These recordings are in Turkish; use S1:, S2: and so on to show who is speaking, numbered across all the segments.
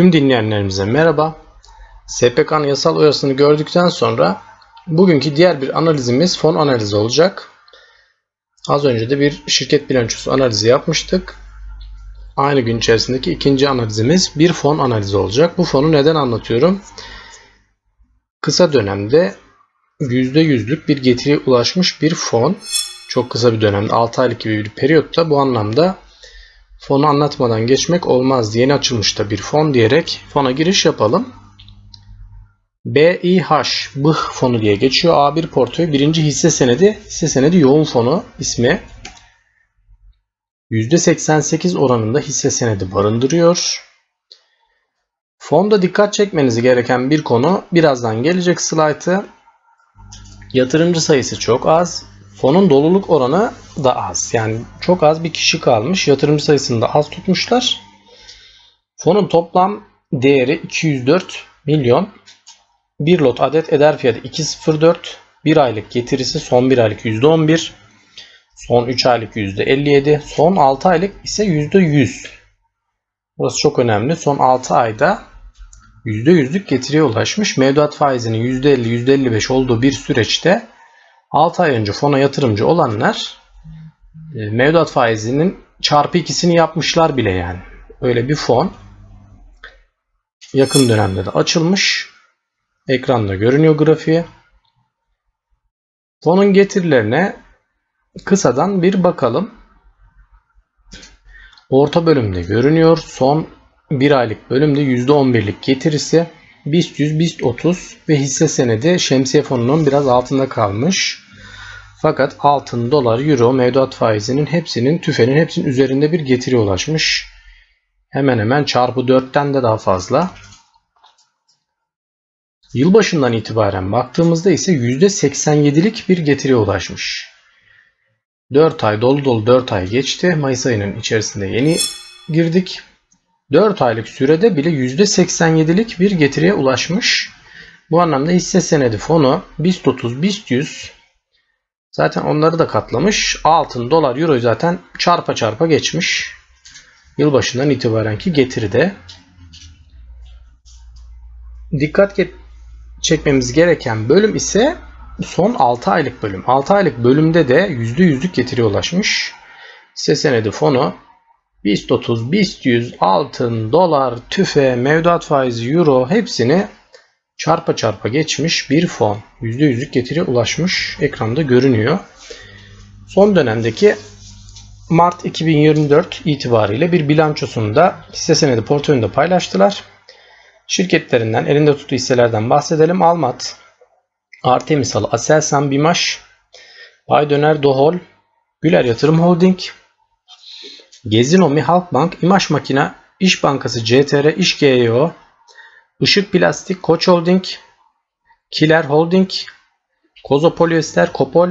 S1: Tüm dinleyenlerimize merhaba. SPK'nın yasal uyarısını gördükten sonra bugünkü diğer bir analizimiz fon analizi olacak. Az önce de bir şirket bilançosu analizi yapmıştık. Aynı gün içerisindeki ikinci analizimiz bir fon analizi olacak. Bu fonu neden anlatıyorum? Kısa dönemde %100'lük bir getiriye ulaşmış bir fon. Çok kısa bir dönemde 6 aylık gibi bir periyotta bu anlamda fonu anlatmadan geçmek olmaz. Yeni açılmış da bir fon diyerek fona giriş yapalım. BİH, BIH fonu diye geçiyor. A1 portföy birinci hisse senedi, hisse senedi yoğun fonu ismi. %88 oranında hisse senedi barındırıyor. Fonda dikkat çekmeniz gereken bir konu birazdan gelecek slaytı. Yatırımcı sayısı çok az. Fonun doluluk oranı da az. Yani çok az bir kişi kalmış. Yatırımcı sayısını da az tutmuşlar. Fonun toplam değeri 204 milyon. Bir lot adet eder fiyatı 2.04. Bir aylık getirisi son bir aylık %11. Son 3 aylık %57. Son 6 aylık ise %100. Burası çok önemli. Son 6 ayda %100'lük getiriye ulaşmış. Mevduat faizinin %50, %55 olduğu bir süreçte 6 ay önce fona yatırımcı olanlar e, mevduat faizinin çarpı ikisini yapmışlar bile yani. Öyle bir fon yakın dönemde de açılmış. Ekranda görünüyor grafiği. Fonun getirilerine kısadan bir bakalım. Orta bölümde görünüyor. Son bir aylık bölümde %11'lik getirisi BIST 100, BIST 30 ve hisse senedi şemsiye fonunun biraz altında kalmış. Fakat altın, dolar, euro, mevduat faizinin hepsinin tüfenin hepsinin üzerinde bir getiri ulaşmış. Hemen hemen çarpı 4'ten de daha fazla. Yılbaşından itibaren baktığımızda ise %87'lik bir getiriye ulaşmış. 4 ay dolu dolu 4 ay geçti. Mayıs ayının içerisinde yeni girdik. 4 aylık sürede bile %87'lik bir getiriye ulaşmış. Bu anlamda hisse senedi fonu BIST 30, BIST 100 zaten onları da katlamış. Altın, dolar, euro zaten çarpa çarpa geçmiş. Yılbaşından itibarenki getiride. Dikkat çekmemiz gereken bölüm ise son 6 aylık bölüm. 6 aylık bölümde de %100'lük getiriye ulaşmış. Hisse senedi fonu BIST 30, BIST 100, altın, dolar, tüfe, mevduat faizi, euro hepsini çarpa çarpa geçmiş bir fon. %100'lük getiri ulaşmış. Ekranda görünüyor. Son dönemdeki Mart 2024 itibariyle bir bilançosunu da hisse senedi portföyünde paylaştılar. Şirketlerinden, elinde tuttuğu hisselerden bahsedelim. Almat, Artemis Halı, Aselsan, Bimaş, Baydöner, Dohol, Güler Yatırım Holding, Gezinomi, Halkbank, İmaş Makina, İş Bankası, CTR, İş GEO, Işık Plastik, Koç Holding, Kiler Holding, Kozo Polyester, Kopol,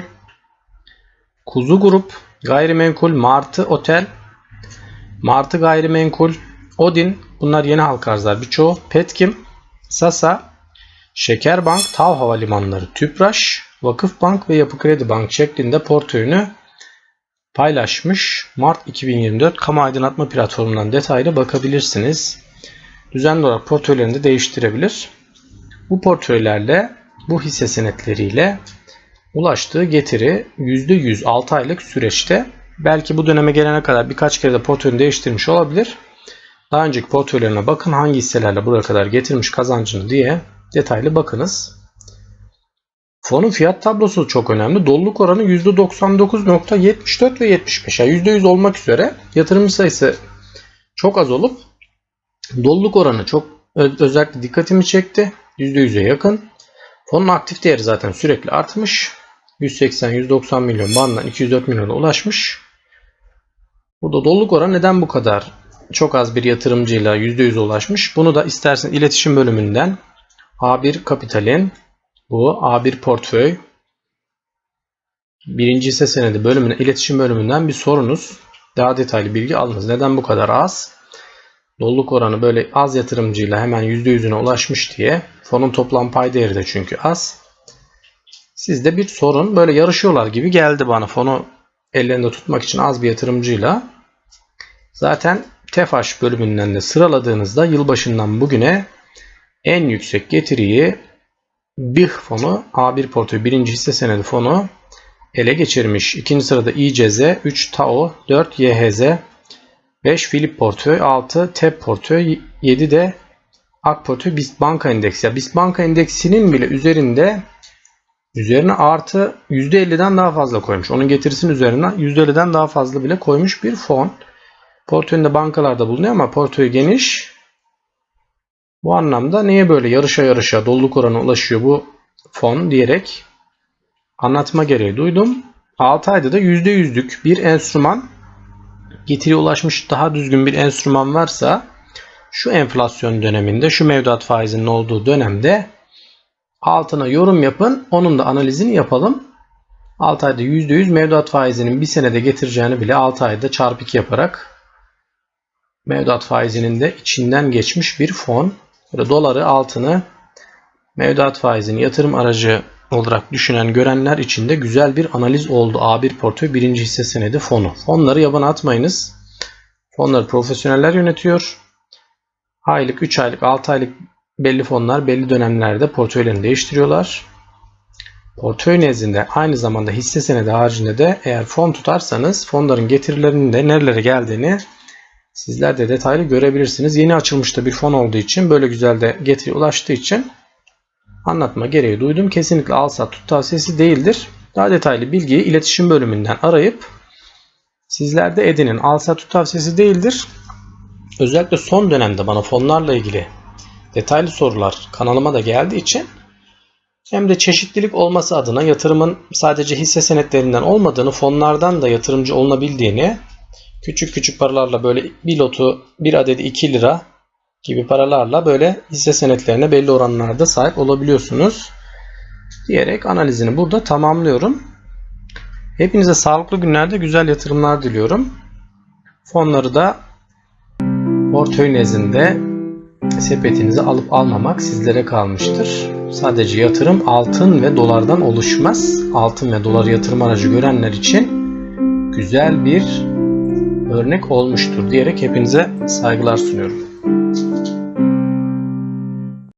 S1: Kuzu Grup, Gayrimenkul, Martı Otel, Martı Gayrimenkul, Odin, bunlar yeni halka arzlar birçoğu, Petkim, Sasa, Şekerbank, Tav Havalimanları, Tüpraş, Vakıfbank ve Yapı Kredi Bank şeklinde portföyünü paylaşmış. Mart 2024 kamu aydınlatma platformundan detaylı bakabilirsiniz. Düzenli olarak portföylerini de değiştirebilir. Bu portföylerle bu hisse senetleriyle ulaştığı getiri %100 6 aylık süreçte belki bu döneme gelene kadar birkaç kere de portföyünü değiştirmiş olabilir. Daha önceki portföylerine bakın hangi hisselerle buraya kadar getirmiş kazancını diye detaylı bakınız. Fonun fiyat tablosu çok önemli. Doluluk oranı %99.74 ve 75. Yani %100 olmak üzere yatırımcı sayısı çok az olup doluluk oranı çok özellikle dikkatimi çekti. %100'e yakın. Fonun aktif değeri zaten sürekli artmış. 180-190 milyon bandından 204 milyona ulaşmış. Burada doluluk oranı neden bu kadar çok az bir yatırımcıyla %100'e ulaşmış? Bunu da istersen iletişim bölümünden A1 Kapital'in bu A1 portföy birinci hisse senedi bölümüne iletişim bölümünden bir sorunuz. Daha detaylı bilgi alınız. Neden bu kadar az? Doluluk oranı böyle az yatırımcıyla hemen %100'üne ulaşmış diye. Fonun toplam pay değeri de çünkü az. Sizde bir sorun böyle yarışıyorlar gibi geldi bana fonu ellerinde tutmak için az bir yatırımcıyla. Zaten TEFAŞ bölümünden de sıraladığınızda yılbaşından bugüne en yüksek getiriyi BİH fonu A1 portföy 1. hisse senedi fonu ele geçirmiş. İkinci sırada İCZ, 3 TAO, 4 YHZ, 5 Philip portföy, 6 TEP portföy, 7 de AK portföy BIST banka endeksi. Ya BIST banka endeksinin bile üzerinde üzerine artı %50'den daha fazla koymuş. Onun getirisinin üzerine %50'den daha fazla bile koymuş bir fon. Portföyünde bankalarda bulunuyor ama portföyü geniş. Bu anlamda niye böyle yarışa yarışa doluluk oranı ulaşıyor bu fon diyerek anlatma gereği duydum. 6 ayda da %100'lük bir enstrüman getiriye ulaşmış daha düzgün bir enstrüman varsa şu enflasyon döneminde şu mevduat faizinin olduğu dönemde altına yorum yapın. Onun da analizini yapalım. 6 ayda %100 mevduat faizinin bir senede getireceğini bile 6 ayda çarpı 2 yaparak mevduat faizinin de içinden geçmiş bir fon. Böyle doları altını mevduat faizini yatırım aracı olarak düşünen görenler için de güzel bir analiz oldu. A1 portföy birinci hisse senedi fonu. Fonları yabana atmayınız. Fonları profesyoneller yönetiyor. Aylık, 3 aylık, 6 aylık belli fonlar belli dönemlerde portföylerini değiştiriyorlar. Portföy nezdinde aynı zamanda hisse senedi haricinde de eğer fon tutarsanız fonların getirilerinin de nerelere geldiğini sizler de detaylı görebilirsiniz. Yeni açılmışta bir fon olduğu için böyle güzel de getiri ulaştığı için anlatma gereği duydum. Kesinlikle al sat tut tavsiyesi değildir. Daha detaylı bilgiyi iletişim bölümünden arayıp sizler de edinin. Al sat tut tavsiyesi değildir. Özellikle son dönemde bana fonlarla ilgili detaylı sorular kanalıma da geldiği için hem de çeşitlilik olması adına yatırımın sadece hisse senetlerinden olmadığını, fonlardan da yatırımcı olunabildiğini, küçük küçük paralarla böyle bir lotu, bir adedi 2 lira gibi paralarla böyle hisse senetlerine belli oranlarda sahip olabiliyorsunuz. Diyerek analizini burada tamamlıyorum. Hepinize sağlıklı günlerde güzel yatırımlar diliyorum. Fonları da portföy nezdinde sepetinize alıp almamak sizlere kalmıştır. Sadece yatırım altın ve dolardan oluşmaz. Altın ve dolar yatırım aracı görenler için güzel bir örnek olmuştur diyerek hepinize saygılar sunuyorum.